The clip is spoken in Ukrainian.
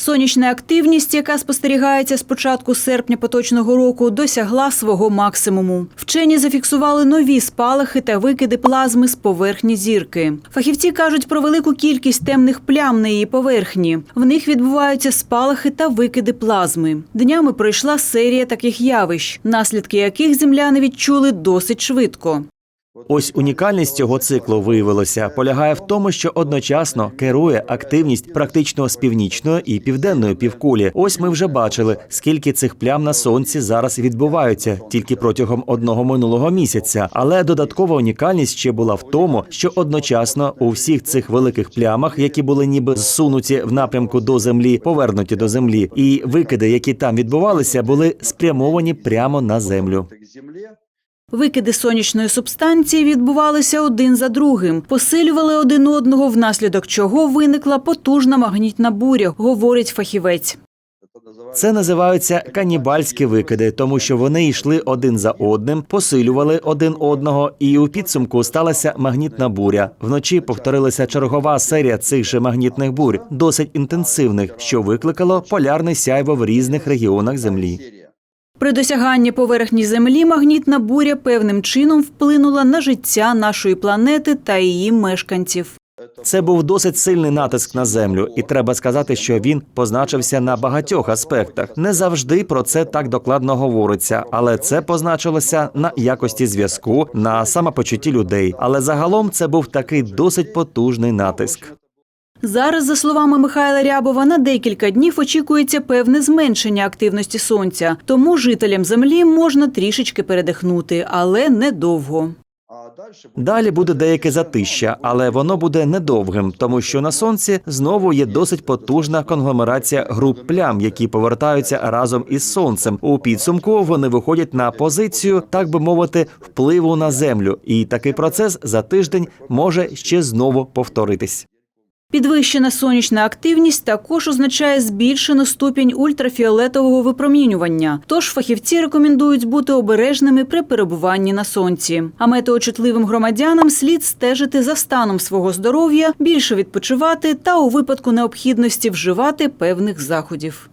Сонячна активність, яка спостерігається з початку серпня поточного року, досягла свого максимуму. Вчені зафіксували нові спалахи та викиди плазми з поверхні зірки. Фахівці кажуть про велику кількість темних плям на її поверхні. В них відбуваються спалахи та викиди плазми. Днями пройшла серія таких явищ, наслідки яких земляни відчули досить швидко. Ось унікальність цього циклу виявилося полягає в тому, що одночасно керує активність практично з північної і південної півкулі. Ось ми вже бачили, скільки цих плям на сонці зараз відбуваються тільки протягом одного минулого місяця. Але додаткова унікальність ще була в тому, що одночасно у всіх цих великих плямах, які були ніби зсунуті в напрямку до землі, повернуті до землі, і викиди, які там відбувалися, були спрямовані прямо на землю. Викиди сонячної субстанції відбувалися один за другим, посилювали один одного, внаслідок чого виникла потужна магнітна буря, говорить фахівець. Це називаються канібальські викиди, тому що вони йшли один за одним, посилювали один одного, і у підсумку сталася магнітна буря. Вночі повторилася чергова серія цих же магнітних бурь, досить інтенсивних, що викликало полярне сяйво в різних регіонах землі. При досяганні поверхні Землі магнітна буря певним чином вплинула на життя нашої планети та її мешканців. Це був досить сильний натиск на землю, і треба сказати, що він позначився на багатьох аспектах. Не завжди про це так докладно говориться, але це позначилося на якості зв'язку, на самопочутті людей. Але загалом це був такий досить потужний натиск. Зараз, за словами Михайла Рябова, на декілька днів очікується певне зменшення активності сонця, тому жителям землі можна трішечки передихнути, але недовго. Далі буде деяке затища, але воно буде недовгим, тому що на сонці знову є досить потужна конгломерація груп плям, які повертаються разом із сонцем. У підсумку вони виходять на позицію, так би мовити, впливу на землю. І такий процес за тиждень може ще знову повторитись. Підвищена сонячна активність також означає збільшену ступінь ультрафіолетового випромінювання. Тож фахівці рекомендують бути обережними при перебуванні на сонці. А метеочутливим громадянам слід стежити за станом свого здоров'я, більше відпочивати та у випадку необхідності вживати певних заходів.